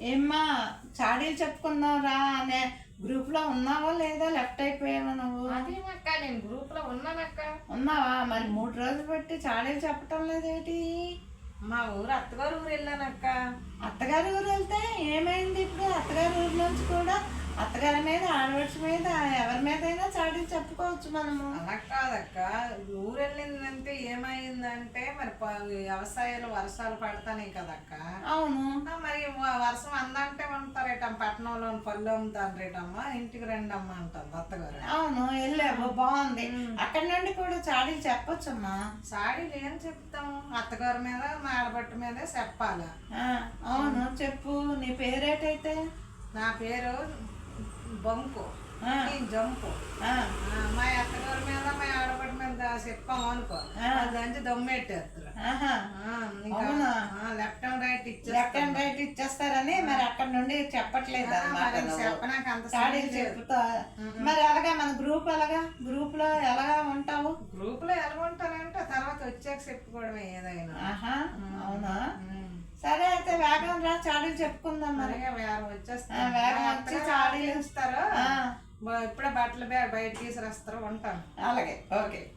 ఏమ్మా చాడీలు చెప్పుకుందాం రా అనే గ్రూప్లో ఉన్నావా లేదా? లెఫ్ట్ అయిపోయావా నువ్వు? అదేమక్క నేను గ్రూప్లో ఉన్నానక్క. ఉన్నావా? మరి మూడు రోజులు బట్టి చాడీలు చెప్పటం లేదేటి? మా ఊరు అత్తగారు ఊరు వెళ్ళానక్క. అత్తగారి ఊరు వెళ్తే ఏమైంది ఇప్పుడు? అత్తగారి ఊరు నుంచి కూడా అత్తగారి మీద ఆడవడిచి మీద ఎవరి మీదైనా చాడీలు చెప్పుకోవచ్చు మనము. అలా కాదక్క ఊరు వెళ్ళిందంటే ఏమైందంటే మరి వ్యవసాయాలు వర్షాలు పడతానే కదక్క. అవును. మరి వర్షం అందంటే ఉంటారేట పట్టణంలో పళ్ళు అమ్ముతారేటమ్మా ఇంటికి రండి అమ్మ అంటుంది అత్తగారు అవును వెళ్ళావు బాగుంది. అక్కడి నుండి కూడా చాడీలు చెప్పొచ్చమ్మా. సాడీలు ఏం చెప్తాము అత్తగారి మీద మా ఆడబట్టు మీదే చెప్పాలి? అవును చెప్పు. నీ పేరేటైతే? నా పేరు బొంకు. జంపు. మా అత్తగారి మీద మా ఆడబడి మీద చెప్పాము అనుకో. దాంచి దమ్మెట్టేస్తారు? లెఫ్ట్ అండ్ రైట్ ఇచ్చే లెఫ్ట్ అండ్ రైట్ ఇచ్చేస్తారని మరి అక్కడ నుండి చెప్పట్లేదు చెప్పనాక అంత చెప్తా. మరి ఎలాగా? మన గ్రూప్ ఎలాగా? గ్రూప్లో ఎలాగా ఉంటావు? గ్రూప్లో ఎలా ఉంటానంటే తర్వాత వచ్చాక చెప్పుకోవడమే ఏదైనా. అవునా. సరే అయితే వేగం రా చాడీలు చెప్పుకుందాం మరి. ఆ, వచ్చేస్తాను వేగం ఆ, ఇప్పుడే బట్టలు బయట తీసుకొస్తారు ఉంటాను. అలాగే. ఓకే.